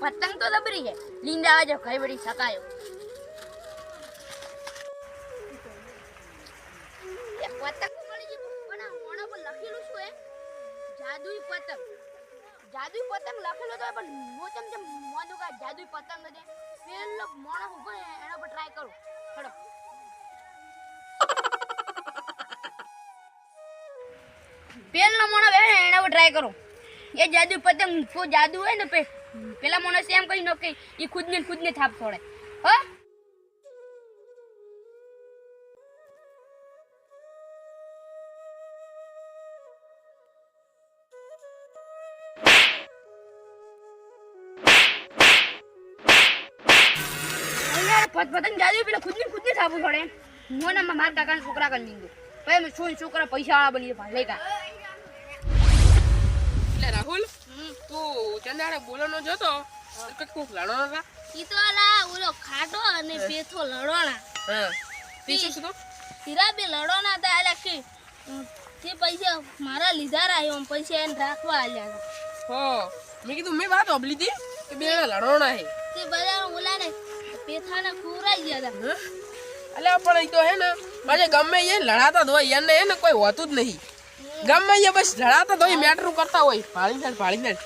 પતંગ તો દબરી છે લીંડા છે ઘરે બધી શકાયો. પતંગ મળી ગઈ પણ આ પર લખેલું શું એ જાદુઈ પતંગ. જાદુઈ પતંગ લખેલો તો પણ હું તેમ તેમ મોનું કા જાદુઈ પતંગ નથી પેલો મોણો ઊભો એના પર ટ્રાય કરું. ખડો પેલો મોણો બે એના પર ટ્રાય કરું. એ જાદુ પતંગ તો જાદુ હોય ને પેલા માણસ એમ કહી નો કે એ ખુદ ને ખુદ ને થાપ છોડે હો? પત- પતંગ જાદુ પેલા ખુદ ને ખુદ ને થાપું છોડે મોના મારા કાકાના છોકરા કરી લીધું. પછી છોકરા પૈસા વાળા બની ભાઈ કા એટલે તું ચંદાડે બોલવાનો જતો તો કોક હતા. ઈ તો અલા ઓલો ખાટો અને પેથો લડોણા હા. તે શું તો? હીરા બે લડોણા હતા આલા કે તે પૈસા મારા લીધા રાયો પૈસા એને રાખવા આલ્યા. હો મેં કીધું મેં વાત ઓબલી હતી કે બે જણા હે તે બધા ઓલાને પેથાને ખવરાઈ ગયા હતા. અલે પણ ઈ તો હે ને પાછે ગમે એ લડાતા જ હોય એને હે ને કોઈ હોતું જ નહીં. ગમે એ બસ લડાતા જ હોય મેટરું કરતા હોય ભાળી નાખ ભાળી નાખ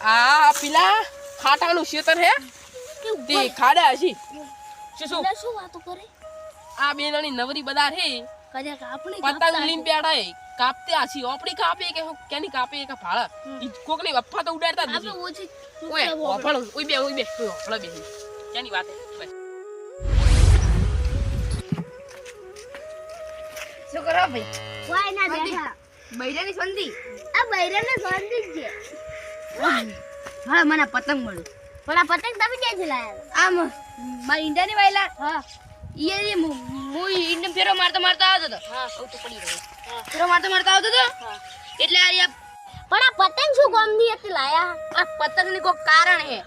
આ પેલા ખાટાનું શેતર હે તે ખાડા હશી શું શું એટલે શું વાતો કરે આ બે જણી નવરી બધા હે કદાચ આપણે પતંગ લીન બેઠા હે કાપતે હશી ઓપડી કાપે કે હું કેની કાપે કે ભાળા ઈ કોકની અફવા તો ઉડાડતા જ આપણે નથી ઓછી ઓય ઓફળ ઓય બે ઓય બે ઓય ઓફળ બે કેની વાત હે બસ શું કરો ભાઈ? વાય ના શાંતિ. બેઠા. બૈરાની સંધિ આ બૈરાને શાંતિ જ છે. હા મને પતંગ મળ્યો. પણ આ પતંગ તમે ક્યાંથી લાયા? આમ મારી ઈંડાની વાયલા. હા. ઈ હું ઈંડને ફેરો મારતો મારતો આવતો હતો. હા આવું તો પડી ફેરો મારતો મારતો આવતો હતો? એટલે આ પણ આ પતંગ શું ગમની હતી લાયા? આ પતંગની કોઈ કારણ હે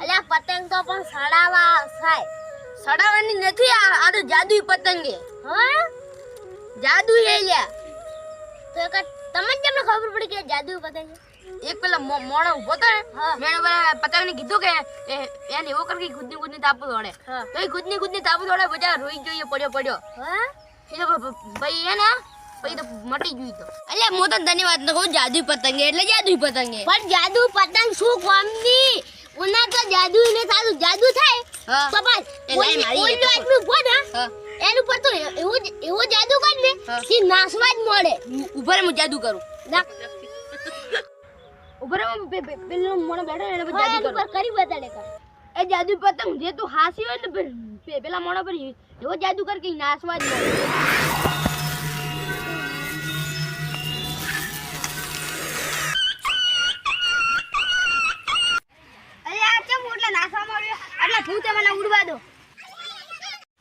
એટલે આ પતંગ તો પણ સડાવા થાય. સડાવાની નથી આ આ તો જાદુઈ પતંગ હે હા? જાદુ હે લ્યા. તો એક તમને કેમને ખબર પડી કે જાદુ પતંગ? એક પેલા મોણો ઊભો તો ને. મેં એને પેલા કીધું કે એને એવો કર કે ખુદની ખુદની તાપુ દોડે. તો એ ખુદની ખુદની તાપુ દોડે બધા રોઈ જોઈએ પડ્યો પડ્યો. હા? એ તો ભાઈ હે ને પછી તો મટી ગયું તો. અલ્યા હું તને ધન્યવાદ ન કહું જાદુ પતંગ એટલે જાદુ પતંગ પણ જાદુ પતંગ શું ગમની ઉના તો જાદુ ને સારું જાદુ થાય. તો બસ ઓલું આટલું ઊભો ના એનું પર તો એવો એવો જાદુ કર ને કે નાસવા જ મળે. ઊભા રે હું જાદુ કરું. ના. ઊભા રે હું પે- પે- પેલો મોણો બેઠો એને જાદુ પર કરી બતાડે કર. એ જાદુ પતંગ જે તું હાસી હોય ને પેલા મોણા પર એવો જાદુ કર કે નાસવા જ અરે આ કેમ ઓટલા નાસવા મળ્યો આટલા ભૂતે મને ઉડવા દો.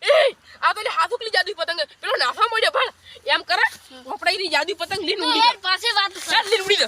એ આ પેલી લે હાથુકલી જાદુ પતંગ. પેલો નાફા મળ્યો પણ એમ કરે આપણે ઈ જાદુ પતંગ લીન ઉડી પાસે વાત કર. લીન ઉડી દે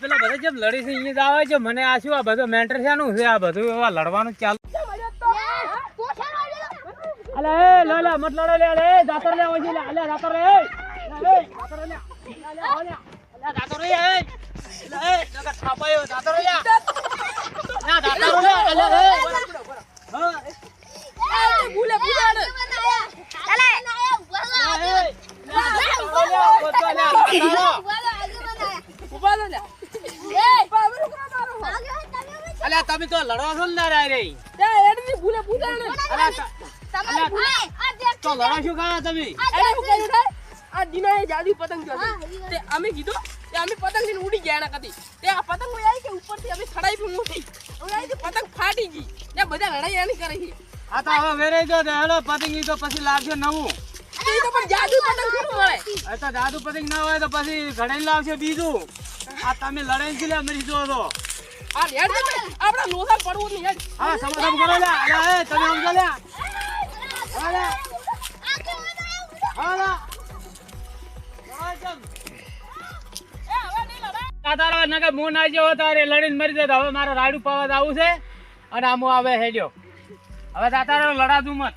પેલા બધા જેમ લડી છે અહીંયા આવે છે. મને આ શું આ બધું મેન્ટર શાનું છે? આ બધું લડવાનું ચાલુ અલે એ લે લે મત લડો લે લે દાતર લે ઓજી લે લે દાતર લે એ લે લે દાતર લે લે લે ઓ લે લે દાતર લે એ લે એ નકા દાતર લે ના દાતર લે લે લે હા ભૂલે ભૂલે ઊભા થા અલ્યા તમે તો લડવા છો ને રે ભૂલે ભૂલે ને. તો લડો શું કરો તમે? એને શું કર્યું? થાય? આ દીનાએ જાદુઈ પતંગ જોતી. તે અમે કીધું કે અમે પતંગ લઈને ઉડી ગયા એના કદી. તે આ પતંગ કોઈ આવી કે ઉપરથી અમે સડાઈ પણ ઉઠી. હવે પતંગ ફાટી ગઈ. ત્યાં બધા લડાઈ આની કરે છે. આ તો હવે વેરાઈ ગયો તો હેલો પતંગ તો પછી લાવશે નવું. તો પણ જાદુઈ પતંગ મળે. તો પતંગ ના હોય તો પછી ઘડાઈ લાવશે બીજું. આ તમે લડાઈ લે? મરી જો તો આ હેડ ને લોસા પડવું નહીં હા સમાધાન કરો લે તમે સમજો લે મું ના જેવો તારે લડીને મરી જાય તો હવે મારે રાડું પાવા આવું છે. અને આમો આવે હેડ્યો. હવે તારા લડાતું મત